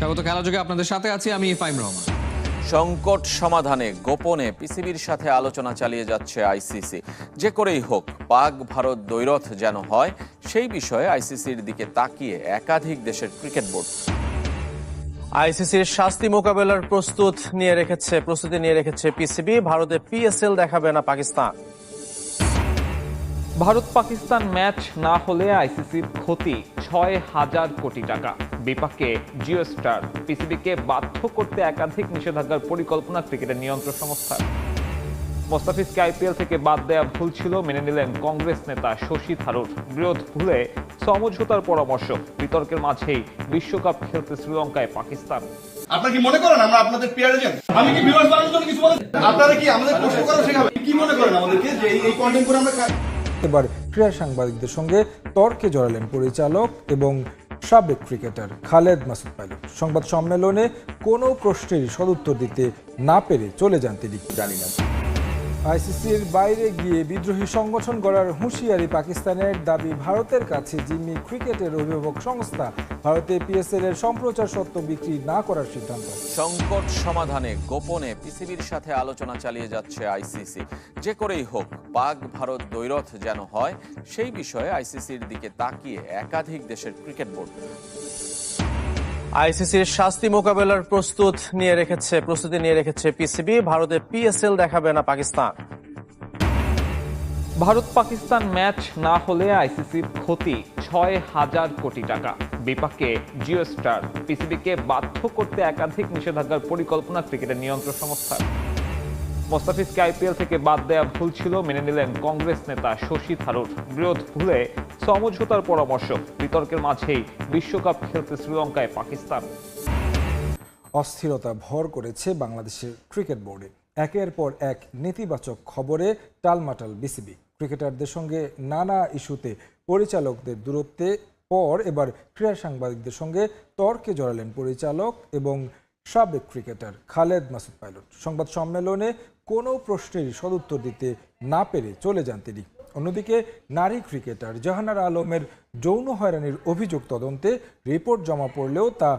স্বাগত খেলাযোগে আপনাদের সাথে আছি আমি ইফাইম রহমান। সংকট সমাধানে গোপনে পিসিবির সাথে আলোচনা চালিয়ে যাচ্ছে আইসিসি। যে করেই হোক পাক ভারত দ্বৈরথ যেন হয় সেই বিষয়ে আইসিসির দিকে তাকিয়ে একাধিক দেশের ক্রিকেট বোর্ড। আইসিসির শাস্তি মোকাবেলার প্রস্তুত নিয়ে রেখেছে প্রস্তুতি নিয়ে রেখেছে পিসিবি। ভারতে পিএসএল দেখাবে না পাকিস্তান। ভারত পাকিস্তান ম্যাচ না হলে আইসিসির ক্ষতি ছয় হাজার কোটি টাকা। বিপাকে জিও স্টার, পিসিবিকে বাধ্য করতে একাধিক নিষেধাজ্ঞার পরিকল্পনা ক্রিকেটের নিয়ন্ত্রক সংস্থা মোস্তাফিজকে আইপিএল থেকে বাদ দেয়া ভুল ছিল, মেনে নিলেন কংগ্রেস নেতা শশী থারুর। বিরোধ ভুলে সমঝোতার পরামর্শ, বিতর্কের মাঝেই বিশ্বকাপ খেলতে শ্রীলঙ্কায় পাকিস্তান। আপনারা কি মনে করেন আমরা আপনাদের পেয়ার এজেন্ট আমি কি বানানোর জন্য কিছু বলেন আপনারা কি আমাদের প্রশ্ন করা কি মনে করেন আমাদেরকে যে এই- কন্টেন্ট করে আমরা এবার ক্রীড়া সাংবাদিকদের সঙ্গে তর্কে জড়ালেন পরিচালক এবং সাবেক ক্রিকেটার খালেদ মাসুদ পাইলট। সংবাদ সম্মেলনে কোনো প্রশ্নের সদুত্তর দিতে না পেরে চলে যান তিনি। জানি না। আইসিসির বাইরে গিয়ে বিদ্রোহী সংগঠন গড়ার হুঁশিয়ারি পাকিস্তানের দাবি ভারতের কাছে জিম্মি ক্রিকেটের অভিভাবক সংস্থা, ভারতে পিএসএল এর সম্প্রচার সত্ত্ব বিক্রি না করার সিদ্ধান্ত। সংকট সমাধানে গোপনে পিসিবির সাথে আলোচনা চালিয়ে যাচ্ছে আইসিসি। যে করেই হোক, পাক ভারত দ্বৈরথ যেন হয়, সেই বিষয়ে আইসিসির দিকে তাকিয়ে একাধিক দেশের ক্রিকেট বোর্ড। আইসিসির শাস্তি মোকাবেলার প্রস্তুত নিয়ে রেখেছে, প্রস্তুতি নিয়ে রেখেছে পিসিবি ভারতে পিএসএল দেখাবে না পাকিস্তান। ভারত পাকিস্তান ম্যাচ না হলে আইসিসির ক্ষতি ছয় হাজার কোটি টাকা। বিপাকে জিও স্টার পিসিবিকে বাধ্য করতে একাধিক নিষেধাজ্ঞার পরিকল্পনা ক্রিকেটের নিয়ন্ত্রক সংস্থা মোস্তাফিজকে আইপিএল থেকে বাদ দেয়া ভুল ছিল, মেনে নিলেন কংগ্রেস নেতা শশী থারুর। বিরোধ ভুলে সমঝোতার পরামর্শ, বিতর্কের মাঝেই বিশ্বকাপ খেলতে শ্রীলঙ্কায় পাকিস্তান। অস্থিরতা ভর করেছে বাংলাদেশের ক্রিকেট বোর্ডে। একের পর এক নেতিবাচক খবরে টালমাটাল বিসিবি। ক্রিকেটারদের সঙ্গে নানা ইস্যুতে পরিচালকদের দূরত্বে পর এবার ক্রীড়া সাংবাদিকদের সঙ্গে তর্কে জড়ালেন পরিচালক এবং সাবেক ক্রিকেটার খালেদ মাসুদ পাইলট। সংবাদ সম্মেলনে কোনো প্রশ্নেরই সদুত্তর দিতে না পেরে চলে যান তিনি। অন্যদিকে, নারী ক্রিকেটার জাহানারা আলমের যৌন হয়রানির অভিযোগ তদন্তে রিপোর্ট জমা পড়লেও তা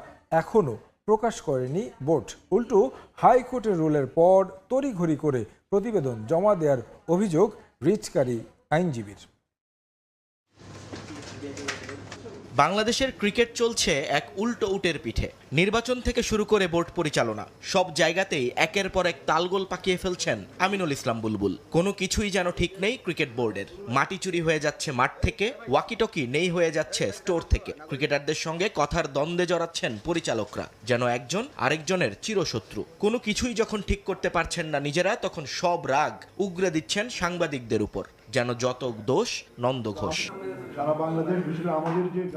এখনও প্রকাশ করেনি বোর্ড। উল্টো, হাইকোর্টের রুলের পর তড়িঘড়ি করে প্রতিবেদন জমা দেওয়ার অভিযোগ রিচকারী আইনজীবীর। বাংলাদেশের ক্রিকেট চলছে এক উল্টো উটের পিঠে। নির্বাচন থেকে শুরু করে বোর্ড পরিচালনা। সব জায়গাতেই একের পর এক তালগোল পাকিয়ে ফেলছেন আমিনুল ইসলাম বুলবুল। কোনো কিছুই যেন ঠিক নেই ক্রিকেট বোর্ডের। মাটি চুরি হয়ে যাচ্ছে মাঠ থেকে, ওয়াকিটকি নেই হয়ে যাচ্ছে স্টোর থেকে। ক্রিকেটারদের সঙ্গে কথার দ্বন্দ্বে জড়াচ্ছেন পরিচালকরা, যেন একজন আরেকজনের চিরশত্রু। কোনো কিছুই যখন ঠিক করতে পারছেন না নিজেরা, তখন সব রাগ উগরে দিচ্ছেন সাংবাদিকদের উপর। যেন যত দোষ নন্দ ঘোষ।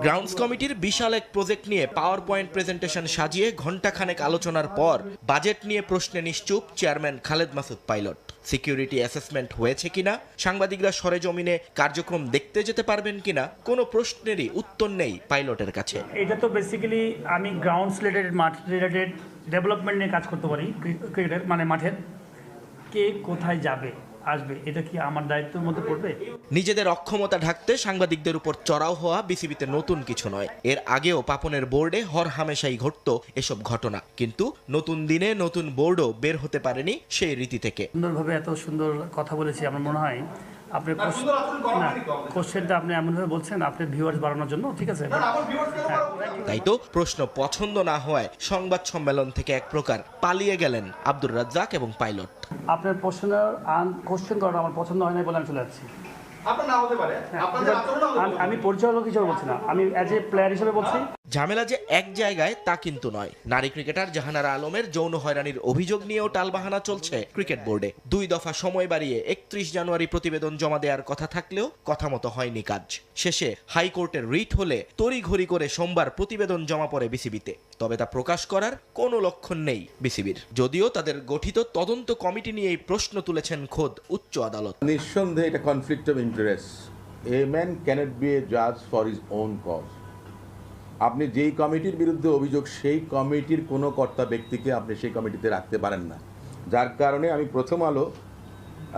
গ্রাউন্ডস কমিটির বিশাল এক প্রজেক্ট নিয়ে পাওয়ার পয়েন্ট প্রেজেন্টেশন সাজিয়ে ঘণ্টাখানেক আলোচনার পর বাজেট নিয়ে প্রশ্নে নিশ্চুপ chairman Khaled Masud Pilot security assessment হয়েছে কিনা? সাংবাদিকরা সরেজমিনে কার্যক্রম দেখতে যেতে পারবেন কিনা? কোনো প্রশ্নেরই উত্তর নেই পাইলটের কাছে। এটা তো বেসিক্যালি আমি গ্রাউন্ডস রিলেটেড মাঠ রিলেটেড ডেভেলপমেন্ট নিয়ে কাজ করতে পারি ক্রিকেটের মানে মাঠের। কে কোথায় যাবে? আসবে। এটা কি আমার দায়িত্বের মধ্যে পড়বে? নিজেদের অক্ষমতা ঢাকতে সাংবাদিকদের উপর চড়াও হওয়া বিসিবিতে নতুন কিছু নয়। এর আগেও পাপনের বোর্ডে হর হামেশাই ঘটত এসব ঘটনা। কিন্তু নতুন দিনে নতুন বোর্ডও বের হতে পারেনি সেই রীতি থেকে। সুন্দরভাবে এত সুন্দর কথা বলেছি আমার মনে হয়। আপনি না কোশ্চেনটা আপনি এমনভাবে বলছেন আপনার ভিউয়ার্স বাড়ানোর জন্য ঠিক আছে? হ্যাঁ। তাই তো প্রশ্ন পছন্দ না হওয়ায় সংবাদ সম্মেলন থেকে এক প্রকার পালিয়ে গেলেন আব্দুর রাজ্জাক এবং পাইলট। আপনার প্রশ্নের আন কোশ্চেন করাটা আমার পছন্দ হয় না বলে আমি চলে যাচ্ছি। আপনার না হতে পারে আপনাদের আচরণ না হতে আমি- আমি পরিচালক হিসেবে বলছি না। আমি অ্যাজ এ প্লেয়ার হিসেবে বলছি। ঝামেলা যে এক জায়গায় তা কিন্তু নয়। নারী ক্রিকেটার জাহানারা আলমের যৌন হয়রানির অভিযোগ নিয়েও টালবাহানা চলছে ক্রিকেট বোর্ডে। দুই দফা সময় বাড়িয়ে একত্রিশ জানুয়ারি প্রতিবেদন জমা দেওয়ার কথা থাকলেও কথা মতো হয়নি কাজ। শেষে হাইকোর্টের রিট হলে তড়িঘড়ি করে সোমবার প্রতিবেদন জমা পড়ে বিসিবিতে। তবে তা প্রকাশ করার কোনো লক্ষণ নেই বিসিবির। যদিও তাদের গঠিত তদন্ত কমিটি নিয়ে এই প্রশ্ন তুলেছেন খোদ উচ্চ আদালত। নিঃসন্দেহে এটা conflict of interest a man cannot be a জাজ ফর ইজ ওন কজ আপনি যেই কমিটির বিরুদ্ধে অভিযোগ, সেই কমিটির কোনো কর্তা ব্যক্তিকে আপনি সেই কমিটিতে রাখতে পারেন না। যার কারণে আমি প্রথম আলো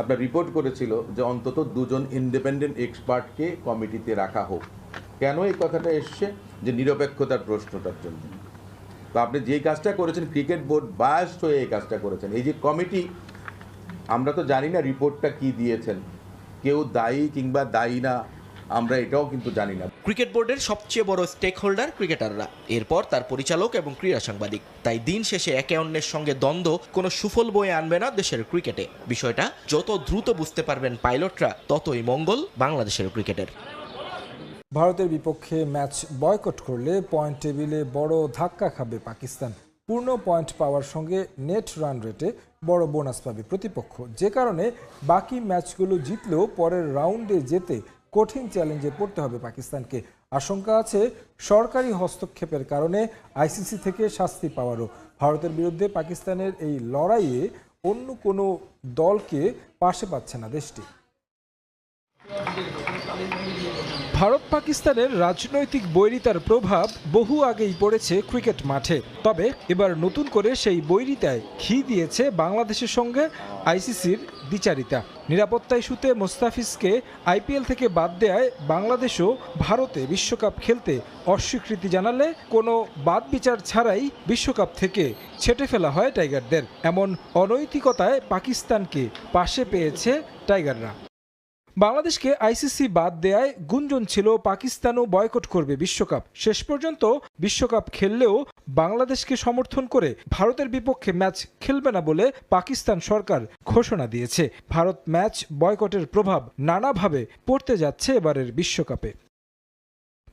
আপনার রিপোর্ট করেছিল যে অন্তত দুজন ইন্ডিপেন্ডেন্ট এক্সপার্টকে কমিটিতে রাখা হোক। কেন এই কথাটা এসছে? যে নিরপেক্ষতার প্রশ্নটার জন্য। তো আপনি যে কাজটা করেছেন, ক্রিকেট বোর্ড বায়াস্ট হয়ে এই কাজটা করেছেন। এই যে কমিটি আমরা তো জানি না রিপোর্টটা কি দিয়েছেন। কেউ দায়ী কিংবা দায়ী না, আমরা এটাও কিন্তু জানি না। ক্রিকেট বোর্ডের সবচেয়ে বড় স্টেক হোল্ডার ক্রিকেটাররা এরপর তার পরিচালক এবং ক্রীড়া সাংবাদিক। তাই দিন শেষে একে অন্যের সঙ্গে দ্বন্দ্ব, কোনো সুফল বয়ে আনবে না দেশের ক্রিকেটে বিষয়টা যত দ্রুত বুঝতে পারবেন পাইলটরা ততই মঙ্গল বাংলাদেশের ক্রিকেটের ভারতের বিপক্ষে ম্যাচ বয়কট করলে পয়েন্ট টেবিলে বড় ধাক্কা খাবে পাকিস্তান। পূর্ণ পয়েন্ট পাওয়ার সঙ্গে নেট রান রেটে বড় বোনাস পাবে প্রতিপক্ষ। যে কারণে বাকি ম্যাচগুলো জিতলেও পরের রাউন্ডে যেতে কঠিন চ্যালেঞ্জে পড়তে হবে পাকিস্তানকে। আশঙ্কা আছে সরকারি হস্তক্ষেপের কারণে আইসিসি থেকে শাস্তি পাওয়ারও। ভারতের বিরুদ্ধে পাকিস্তানের এই লড়াইয়ে অন্য কোনো দলকে পাশে পাচ্ছে না দেশটি। ভারত পাকিস্তানের রাজনৈতিক বৈরিতার প্রভাব বহু আগেই পড়েছে ক্রিকেট মাঠে। তবে এবার নতুন করে সেই বৈরিতায় ঘি দিয়েছে বাংলাদেশের সঙ্গে আইসিসির দ্বিচারিতা নিরাপত্তা ইস্যুতে মোস্তাফিজকে আইপিএল থেকে বাদ দেয় বাংলাদেশও ভারতে বিশ্বকাপ খেলতে অস্বীকৃতি জানালে কোনো বাদ বিচার ছাড়াই বিশ্বকাপ থেকে ছেটে ফেলা হয় টাইগারদের। এমন অনৈতিকতায় পাকিস্তানকে পাশে পেয়েছে টাইগাররা। বাংলাদেশকে আইসিসি বাদ দেয়ায় গুঞ্জন ছিল পাকিস্তানও বয়কট করবে বিশ্বকাপ। শেষ পর্যন্ত বিশ্বকাপ খেললেও বাংলাদেশকে সমর্থন করে ভারতের বিপক্ষে ম্যাচ খেলবে না বলে পাকিস্তান সরকার ঘোষণা দিয়েছে। ভারত ম্যাচ বয়কটের প্রভাব নানাভাবে পড়তে যাচ্ছে এবারের বিশ্বকাপে।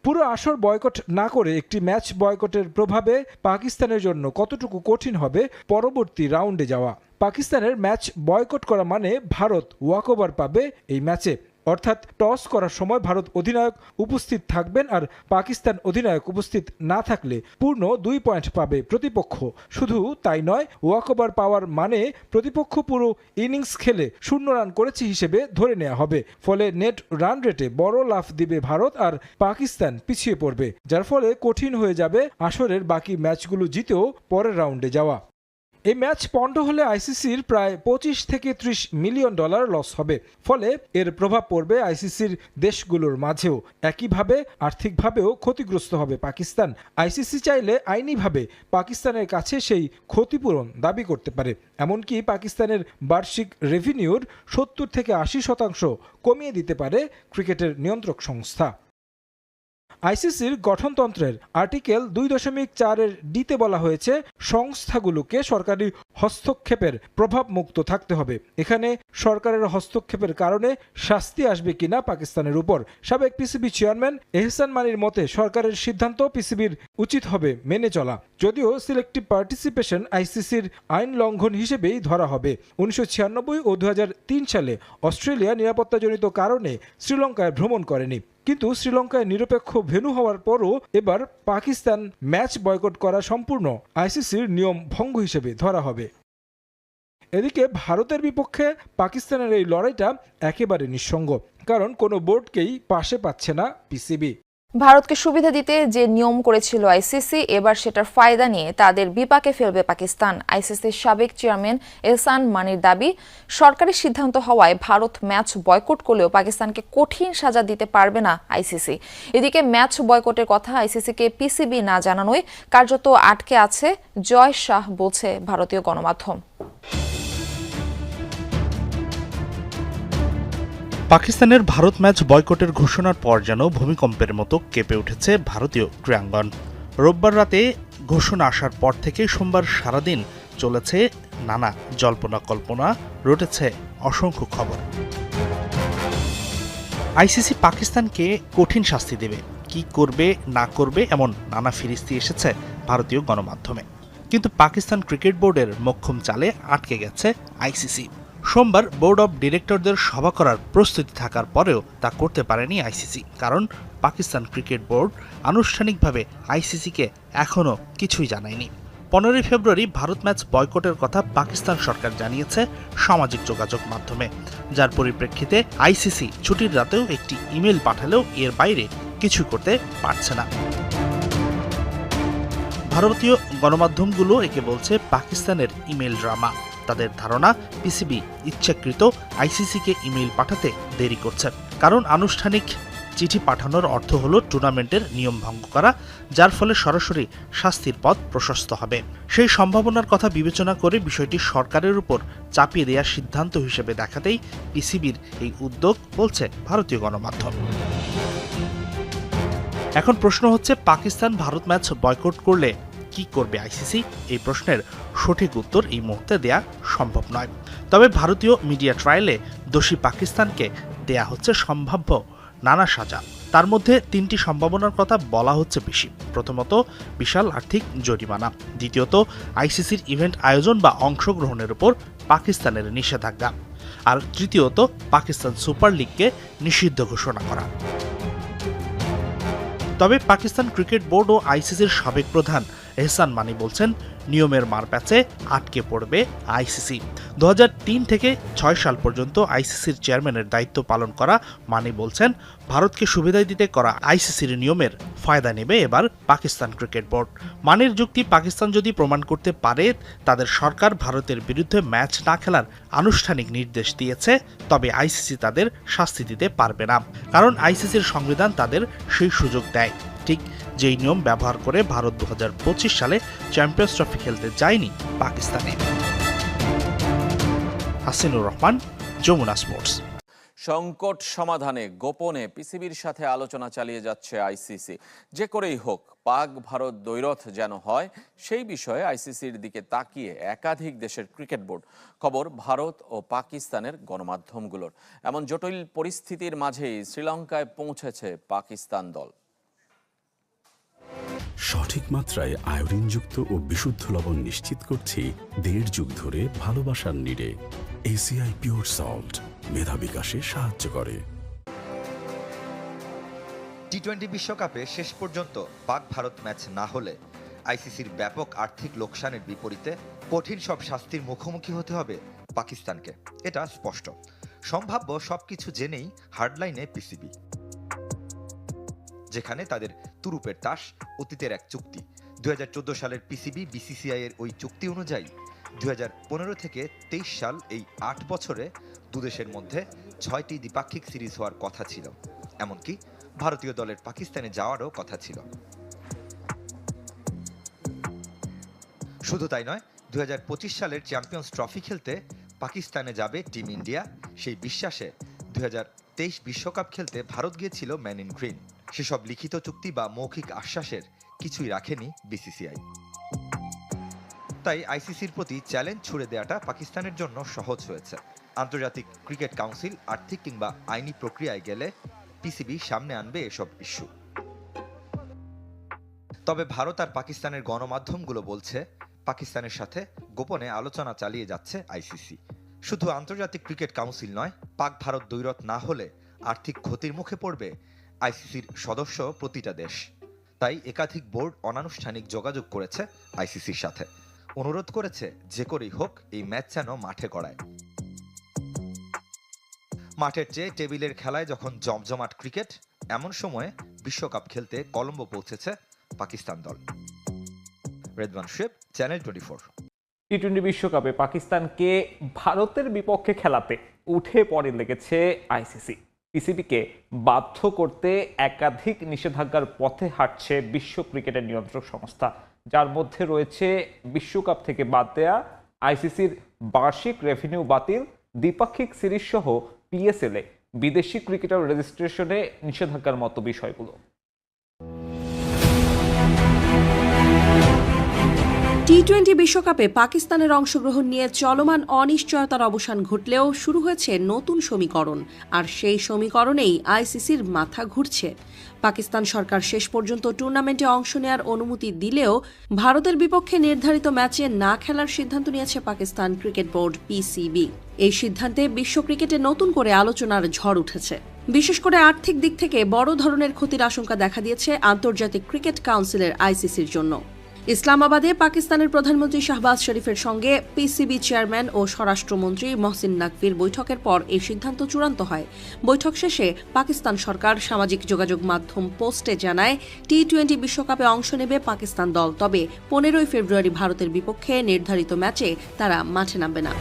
পুরো আসর বয়কট না করে একটি ম্যাচ বয়কটের প্রভাবে পাকিস্তানের জন্য কতটুকু কঠিন হবে পরবর্তী রাউন্ডে যাওয়া। পাকিস্তানের ম্যাচ বয়কট করা মানে ভারত ওয়াকওভার পাবে এই ম্যাচে। অর্থাৎ টস করার সময় ভারত অধিনায়ক উপস্থিত থাকবেন আর পাকিস্তান অধিনায়ক উপস্থিত না থাকলে পূর্ণ দুই পয়েন্ট পাবে প্রতিপক্ষ। শুধু তাই নয় ওয়াকওভার পাওয়ার মানে প্রতিপক্ষ পুরো ইনিংস খেলে শূন্য রান করেছে হিসেবে ধরে নেওয়া হবে। ফলে নেট রান রেটে বড় লাফ দিবে ভারত আর পাকিস্তান পিছিয়ে পড়বে, যার ফলে কঠিন হয়ে যাবে আসরের বাকি ম্যাচগুলো জিতেও পরের রাউন্ডে যাওয়া। এই ম্যাচ পণ্ড হলে আইসিসির প্রায় পঁচিশ থেকে ত্রিশ মিলিয়ন ডলার লস হবে। ফলে এর প্রভাব পড়বে আইসিসির দেশগুলোর মাঝেও। একইভাবে আর্থিকভাবেও ক্ষতিগ্রস্ত হবে পাকিস্তান। আইসিসি চাইলে আইনিভাবে পাকিস্তানের কাছে সেই ক্ষতিপূরণ দাবি করতে পারে। এমনকি পাকিস্তানের বার্ষিক রেভিনিউর সত্তর থেকে আশি শতাংশ কমিয়ে দিতে পারে ক্রিকেটের নিয়ন্ত্রক সংস্থা। আইসিসির গঠনতন্ত্রের আর্টিকেল দুই দশমিক চারের ডিতে বলা হয়েছে, সংস্থাগুলোকে সরকারি হস্তক্ষেপের প্রভাব মুক্ত থাকতে হবে। এখানে সরকারের হস্তক্ষেপের কারণে শাস্তি আসবে কিনা পাকিস্তানের উপর। সাবেক পিসিবি চেয়ারম্যান এহসান মানির মতে, সরকারের সিদ্ধান্ত পিসিবির উচিত হবে মেনে চলা। যদিও সিলেক্টিভ পার্টিসিপেশন আইসিসির আইন লঙ্ঘন হিসেবেই ধরা হবে। উনিশশো ছিয়ানব্বই ও দু হাজার তিন সালে অস্ট্রেলিয়া নিরাপত্তাজনিত কারণে শ্রীলঙ্কায় ভ্রমণ করেনি। কিন্তু শ্রীলঙ্কায় নিরপেক্ষ ভেনু হওয়ার পরও এবার পাকিস্তান ম্যাচ বয়কট করা সম্পূর্ণ। আইসিসির নিয়ম ভঙ্গ হিসেবে ধরা হবে। এদিকে ভারতের বিপক্ষে পাকিস্তানের এই লড়াইটা একেবারে নিঃসঙ্গ, কারণ কোনো বোর্ডকেই পাশে পাচ্ছে না পিসিবি। ভারতকে সুবিধা দিতে যে নিয়ম করেছিল আইসিসি, এবার সেটার ফায়দা নিয়ে তাদের বিপাকে ফেলবে পাকিস্তান। আইসিসির সাবেক চেয়ারম্যান এহসান মানির দাবি, সরকারি সিদ্ধান্ত হওয়ায় ভারত ম্যাচ বয়কট করলেও পাকিস্তানকে কঠিন সাজা দিতে পারবে না আইসিসি। এদিকে ম্যাচ বয়কটের কথা আইসিসিকে পিসিবি না জানানোয় কার্যত আটকে আছে। জয় শাহ বলছে ভারতীয় গণমাধ্যম। পাকিস্তানের ভারত ম্যাচ বয়কটের ঘোষণার পর যেন ভূমিকম্পের মতো কেঁপে উঠেছে ভারতীয় ক্রীড়াঙ্গন। রোববার রাতে ঘোষণা আসার পর থেকে সোমবার সারাদিন চলেছে নানা জল্পনা কল্পনা, রটেছে অসংখ্য খবর। আইসিসি পাকিস্তানকে কঠিন শাস্তি দেবে। কি করবে, না করবে এমন নানা ফিরিস্তি এসেছে ভারতীয় গণমাধ্যমে। কিন্তু পাকিস্তান ক্রিকেট বোর্ডের মক্ষম চালে আটকে গেছে আইসিসি। সোমবার বোর্ড অব ডিরেক্টরদের সভা করার প্রস্তুতি থাকার পরেও তা করতে পারেনি আইসিসি, কারণ পাকিস্তান ক্রিকেট বোর্ড আনুষ্ঠানিকভাবে আইসিসিকে এখনও কিছুই জানায়নি। পনেরোই ফেব্রুয়ারি ভারত ম্যাচ বয়কটের কথা পাকিস্তান সরকার জানিয়েছে সামাজিক যোগাযোগ মাধ্যমে। যার পরিপ্রেক্ষিতে আইসিসি ছুটির রাতেও একটি ইমেল পাঠালেও এর বাইরে কিছু করতে পারছে না। ভারতীয় গণমাধ্যমগুলো একে বলছে পাকিস্তানের ইমেল ড্রামা। তাদের ধারণা পিসিবি ইচ্ছাকৃত আইসিসিকে ইমেইল পাঠাতে দেরি করছে। কারণ আনুষ্ঠানিক চিঠি পাঠানোর অর্থ হলো টুর্নামেন্টের নিয়ম ভঙ্গ করা, যার ফলে সরাসরি শাস্তির পথ প্রশস্ত হবে। সেই সম্ভাবনার কথা বিবেচনা করে বিষয়টি সরকারের উপর চাপিয়ে দেওয়ার সিদ্ধান্ত হিসেবে দেখাতেই পিসিবির এই উদ্যোগ বলছে ভারতীয় গণমাধ্যম। এখন প্রশ্ন হচ্ছে পাকিস্তান ভারত ম্যাচ বয়কট করলে কি করবে আইসিসি এই প্রশ্নের সঠিক উত্তর এই মুহূর্তে দেয়া সম্ভব নয়। তবে ভারতীয় মিডিয়া ট্রায়ালে দোষী পাকিস্তানকে দেয়া হচ্ছে সম্ভাব্য নানা সাজা। তার মধ্যে তিনটি সম্ভাবনার কথা বলা হচ্ছে বেশি। প্রথমত, বিশাল আর্থিক জরিমানা। দ্বিতীয়ত আইসিসির ইভেন্ট আয়োজন বা অংশগ্রহণের উপর পাকিস্তানের নিষেধাজ্ঞা। আর তৃতীয়ত, পাকিস্তান সুপার লিগকে নিষিদ্ধ ঘোষণা করা। তবে পাকিস্তান ক্রিকেট বোর্ড ও আইসিসির সাবেক প্রধান এহসান মানি বলছেন, নিয়মের মারপ্যাচে আটকে পড়বে আইসিসি। দু হাজার তিন থেকে ছয় সাল পর্যন্ত আইসিসির চেয়ারম্যানের দায়িত্ব পালন করা মানি বলছেন, ভারতকে সুবিধা দিতে করা আইসিসির নিয়মের ফায়দা নেবে এবার পাকিস্তান ক্রিকেট বোর্ড। মানির যুক্তি, পাকিস্তান যদি প্রমাণ করতে পারে, তাদের সরকার ভারতের বিরুদ্ধে ম্যাচ না খেলার আনুষ্ঠানিক নির্দেশ দিয়েছে, তবে আইসিসি তাদের শাস্তি দিতে পারবে না। কারণ আইসিসির সংবিধান তাদের সেই সুযোগ দেয়। ঠিক যেই নিয়ম ব্যবহার করে ভারত দু হাজার পঁচিশ সালে চ্যাম্পিয়ন্স ট্রফি খেলতে যায়নি পাকিস্তানে। হাসিনুর রহমান, যমুনা স্পোর্টস। সংকট সমাধানে গোপনে পিসিবির সাথে আলোচনা চালিয়ে যাচ্ছে আইসিসি। যে করেই হোক, পাক ভারত দ্বৈরথ যেন হয়, সেই বিষয়ে আইসিসির দিকে তাকিয়ে একাধিক দেশের ক্রিকেট বোর্ড খবর ভারত ও পাকিস্তানের গণমাধ্যমগুলোর। এমন জটিল পরিস্থিতির মাঝেই শ্রীলঙ্কায় পৌঁছেছে পাকিস্তান দল। সঠিক মাত্রায় আয়োডিনযুক্ত ও বিশুদ্ধ লবণ নিশ্চিত করছি দেড় যুগ ধরে ভালোবাসার নিড়ে। এসিআই পিওর সল্ট মেধা বিকাশে সাহায্য করে। টি টোয়েন্টি বিশ্বকাপে শেষ পর্যন্ত পাক ভারত ম্যাচ না হলে আইসিসির ব্যাপক আর্থিক লোকসানের বিপরীতে কঠিন সব শাস্তির মুখোমুখি হতে হবে পাকিস্তানকে। এটা স্পষ্ট। সম্ভাব্য সবকিছু জেনেই হার্ডলাইনে পিসিবি যেখানে তাদের তুরুপের তাস অতীতের এক চুক্তি। দু হাজার চোদ্দ সালের পিসিবি বিসিসিআই এর ওই চুক্তি অনুযায়ী দু হাজার পনেরো থেকে তেইশ সাল এই আট বছরে দুদেশের মধ্যে ছয়টি দ্বিপাক্ষিক সিরিজ হওয়ার কথা ছিল। এমনকি ভারতীয় দলের পাকিস্তানে যাওয়ারও কথা ছিল। শুধু তাই নয় দু সালের চ্যাম্পিয়ন্স ট্রফি খেলতে পাকিস্তানে যাবে টিম ইন্ডিয়া। সেই বিশ্বাসে দু বিশ্বকাপ খেলতে ভারত গিয়েছিল ম্যান ইন গ্রিন। সেসব লিখিত চুক্তি বা মৌখিক আশ্বাসের কিছুই রাখেনি বিসিসিআই। তাই আইসিসির প্রতি চ্যালেঞ্জ ছুড়ে দেওয়াটা পাকিস্তানের জন্য সহজ হয়েছে। আন্তর্জাতিক ক্রিকেট কাউন্সিল আর্থিক কিংবা আইনি প্রক্রিয়ায় গেলে পিসিবি সামনে আনবে এসব ইস্যু। তবে ভারত আর পাকিস্তানের গণমাধ্যমগুলো বলছে, পাকিস্তানের সাথে গোপনে আলোচনা চালিয়ে যাচ্ছে আইসিসি। শুধু আন্তর্জাতিক ক্রিকেট কাউন্সিল নয়, পাক ভারত দৈরত না হলে আর্থিক ক্ষতির মুখে পড়বে আইসিসির সদস্য প্রতিটা দেশ। তাই একাধিক বোর্ড অনানুষ্ঠানিক যোগাযোগ করেছে আইসিসির সাথে। অনুরোধ করেছে যে করেই হোক এই ম্যাচ যেন মাঠে করায় মাঠের চেয়ে টেবিলের খেলায় যখন জমজমাট ক্রিকেট, এমন সময়ে বিশ্বকাপ খেলতে কলম্বো পৌঁছেছে পাকিস্তান দল। Redwan শেব channel twenty four. T twenty বিশ্বকাপে পাকিস্তানকে ভারতের বিপক্ষে খেলাতে উঠে পড়ে লেগেছে আইসিসি। পিসিবিকে বাধ্য করতে একাধিক নিষেধাজ্ঞার পথে হাঁটছে বিশ্ব ক্রিকেটের নিয়ন্ত্রক সংস্থা। যার মধ্যে রয়েছে বিশ্বকাপ থেকে বাদ দেয়া আইসিসির বার্ষিক রেভিনিউ বাতিল, দ্বিপাক্ষিক সিরিজ সহ পিএসএল এ বিদেশি ক্রিকেটার রেজিস্ট্রেশনে নিষেধাজ্ঞার মতো বিষয়গুলো। টি টোয়েন্টি বিশ্বকাপে পাকিস্তানের অংশগ্রহণ নিয়ে চলমান অনিশ্চয়তার অবসান ঘটলেও শুরু হয়েছে নতুন সমীকরণ। আর সেই সমীকরণেই আইসিসির মাথা ঘুরছে। পাকিস্তান সরকার শেষ পর্যন্ত টুর্নামেন্টে অংশ নেওয়ার অনুমতি দিলেও ভারতের বিপক্ষে নির্ধারিত ম্যাচে না খেলার সিদ্ধান্ত নিয়েছে পাকিস্তান ক্রিকেট বোর্ড পিসিবি এই সিদ্ধান্তে বিশ্ব ক্রিকেটে নতুন করে আলোচনার ঝড় উঠেছে। বিশেষ করে আর্থিক দিক থেকে বড় ধরনের ক্ষতির আশঙ্কা দেখা দিয়েছে আন্তর্জাতিক ক্রিকেট কাউন্সিলের আইসিসির জন্য। ইসলামাবাদে পাকিস্তানের প্রধানমন্ত্রী শাহবাজ শরীফের সঙ্গে পিসিবি চেয়ারম্যান ও স্বরাষ্ট্রমন্ত্রী মহসিন নাকভির বৈঠকের পর এই সিদ্ধান্ত চূড়ান্ত হয়। বৈঠক শেষে পাকিস্তান সরকার সামাজিক যোগাযোগ মাধ্যম পোস্টে জানায় টি টোয়েন্টি বিশ্বকাপে অংশ নেবে পাকিস্তান দল। তবে পনেরোই ফেব্রুয়ারি ভারতের বিপক্ষে নির্ধারিত ম্যাচে তারা মাঠে নামবে না।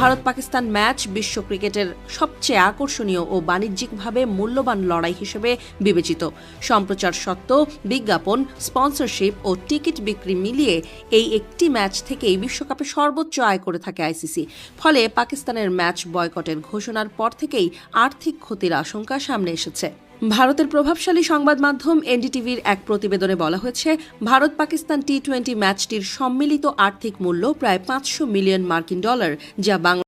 ভারত পাকিস্তান ম্যাচ বিশ্ব ক্রিকেটের সবচেয়ে আকর্ষণীয় ও বাণিজ্যিকভাবে মূল্যবান লড়াই হিসেবে বিবেচিত। সম্প্রচার সত্ত্ব বিজ্ঞাপন, স্পন্সরশিপ ও টিকিট বিক্রি মিলিয়ে এই একটি ম্যাচ থেকেই বিশ্বকাপে সর্বোচ্চ আয় করে থাকে আইসিসি। ফলে পাকিস্তানের ম্যাচ বয়কটের ঘোষণার পর থেকেই আর্থিক ক্ষতির আশঙ্কা সামনে এসেছে। ভারতের প্রভাবশালী সংবাদ মাধ্যম এনডিটিভির এক প্রতিবেদনে বলা হয়েছে, ভারত পাকিস্তান টি টোয়েন্টি ম্যাচটির সম্মিলিত আর্থিক মূল্য প্রায় পাঁচশো মিলিয়ন মার্কিন ডলার, যা বাংলা